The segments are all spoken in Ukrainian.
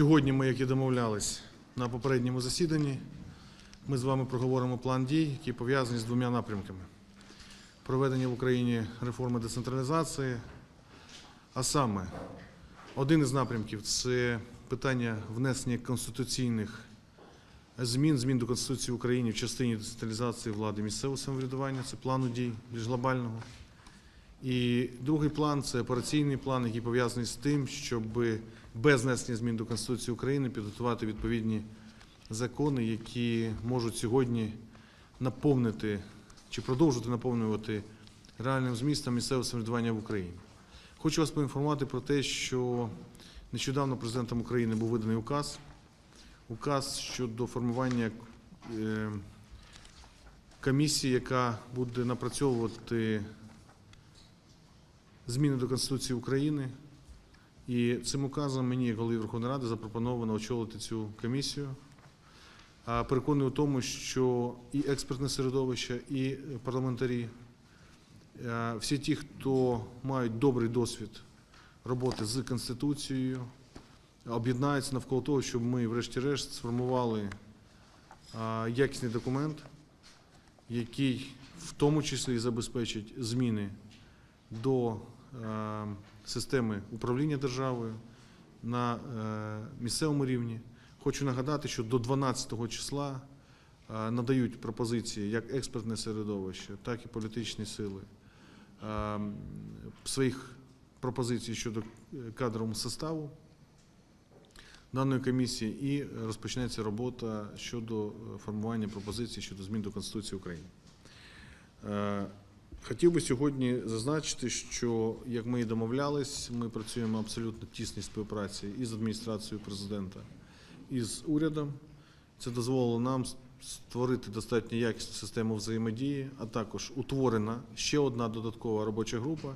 Сьогодні ми, як і домовлялись на попередньому засіданні, ми з вами проговоримо план дій, які пов'язані з двома напрямками: проведення в Україні реформи децентралізації. А саме, один із напрямків це питання внесення конституційних змін, змін до Конституції України в частині децентралізації влади місцевого самоврядування, це плану дій більш глобального. І другий план це операційний план, який пов'язаний з тим, щоб без внесення змін до Конституції України підготувати відповідні закони, які можуть сьогодні наповнити чи продовжувати наповнювати реальним змістом місцеве самоврядування в Україні. Хочу вас поінформувати про те, що нещодавно президентом України був виданий указ, указ щодо формування е, комісії, яка буде напрацьовувати зміни до Конституції України. І цим указом мені, як голові Верховної Ради, запропоновано очолити цю комісію. Переконаний у тому, що і експертне середовище, і парламентарі, е, всі ті, хто мають добрий досвід роботи з Конституцією, об'єднаються навколо того, щоб ми, врешті-решт, сформували якісний документ, який в тому числі забезпечить зміни до е, системи управління державою на е, місцевому рівні. Хочу нагадати, що до 12 числа е, надають пропозиції як експертне середовище, так і політичні сили е, своїх пропозицій щодо е, кадрового составу даної комісії і розпочнеться робота щодо е, формування пропозицій щодо змін до Конституції України. Хотів би сьогодні зазначити, що як ми і домовлялись, ми працюємо абсолютно тісній співпраці і з адміністрацією президента, і з урядом. Це дозволило нам створити достатньо якісну систему взаємодії, а також утворена ще одна додаткова робоча група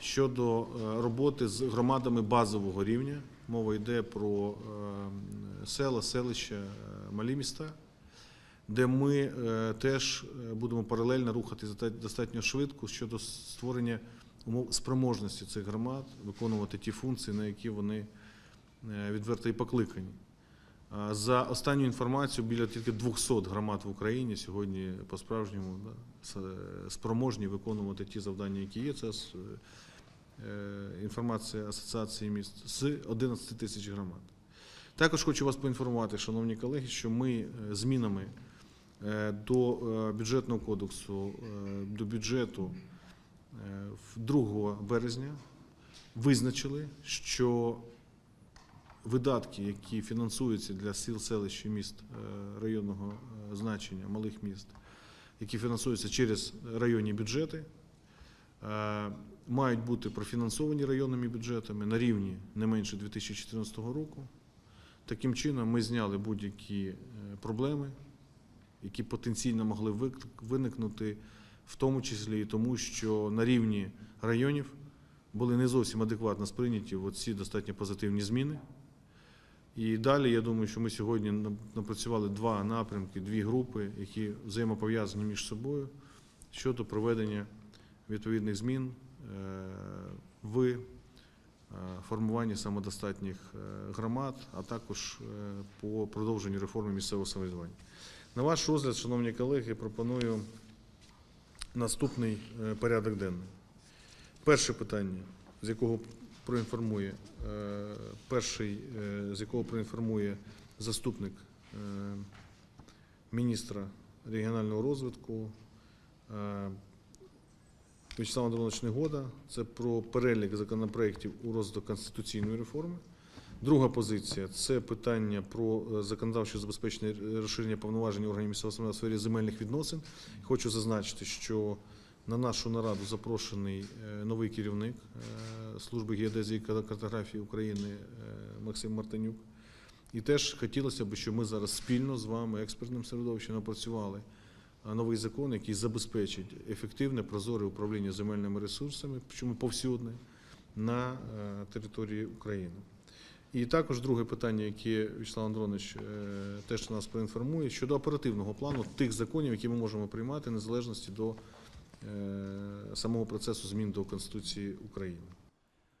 щодо е, роботи з громадами базового рівня. Мова йде про е, села, селища, е, малі міста де ми е, теж е, будемо паралельно рухатися достатньо швидко щодо створення умов спроможності цих громад виконувати ті функції, на які вони е, відверто і покликані. За останню інформацію, біля тільки 200 громад в Україні сьогодні по-справжньому да, спроможні виконувати ті завдання, які є. Це інформація Асоціації міст з 11 тисяч громад. Також хочу вас поінформувати, шановні колеги, що ми змінами до е, бюджетного кодексу, е, до бюджету е, 2 березня визначили, що видатки, які фінансуються для сіл, селищ і міст е, районного е, значення, малих міст, які фінансуються через районні бюджети, е, мають бути профінансовані районними бюджетами на рівні не менше 2014 року. Таким чином, ми зняли будь-які е, проблеми, які потенційно могли виникнути, в тому числі і тому, що на рівні районів були не зовсім адекватно сприйняті ці достатньо позитивні зміни. І далі, я думаю, що ми сьогодні напрацювали два напрямки, дві групи, які взаємопов'язані між собою щодо проведення відповідних змін е, в е, формуванні самодостатніх е, громад, а також по продовженню реформи місцевого самоврядування. На ваш розгляд, шановні колеги, пропоную наступний е, порядок денний. Перше питання, з якого проінформує е, перший, е, з якого проінформує заступник міністра регіонального розвитку Вячеслав Андронович Негода. Це про перелік законопроєктів у розвиток конституційної реформи. Друга позиція це питання про е, законодавче забезпечення розширення повноважень органів місцевого самоврядування в сфері земельних відносин. Хочу зазначити, що на нашу нараду запрошений е, новий керівник е, служби геодезії і картографії України Максим Мартинюк. І теж хотілося б, щоб ми зараз спільно з вами, експертним середовищем, напрацювали новий закон, який забезпечить ефективне, прозоре управління земельними ресурсами, причому повсюдне, на території України. І також друге питання, яке Вячеслав Андронович е, теж нас проінформує, щодо оперативного плану тих законів, які ми можемо приймати незалежності до е, самого процесу змін до Конституції України.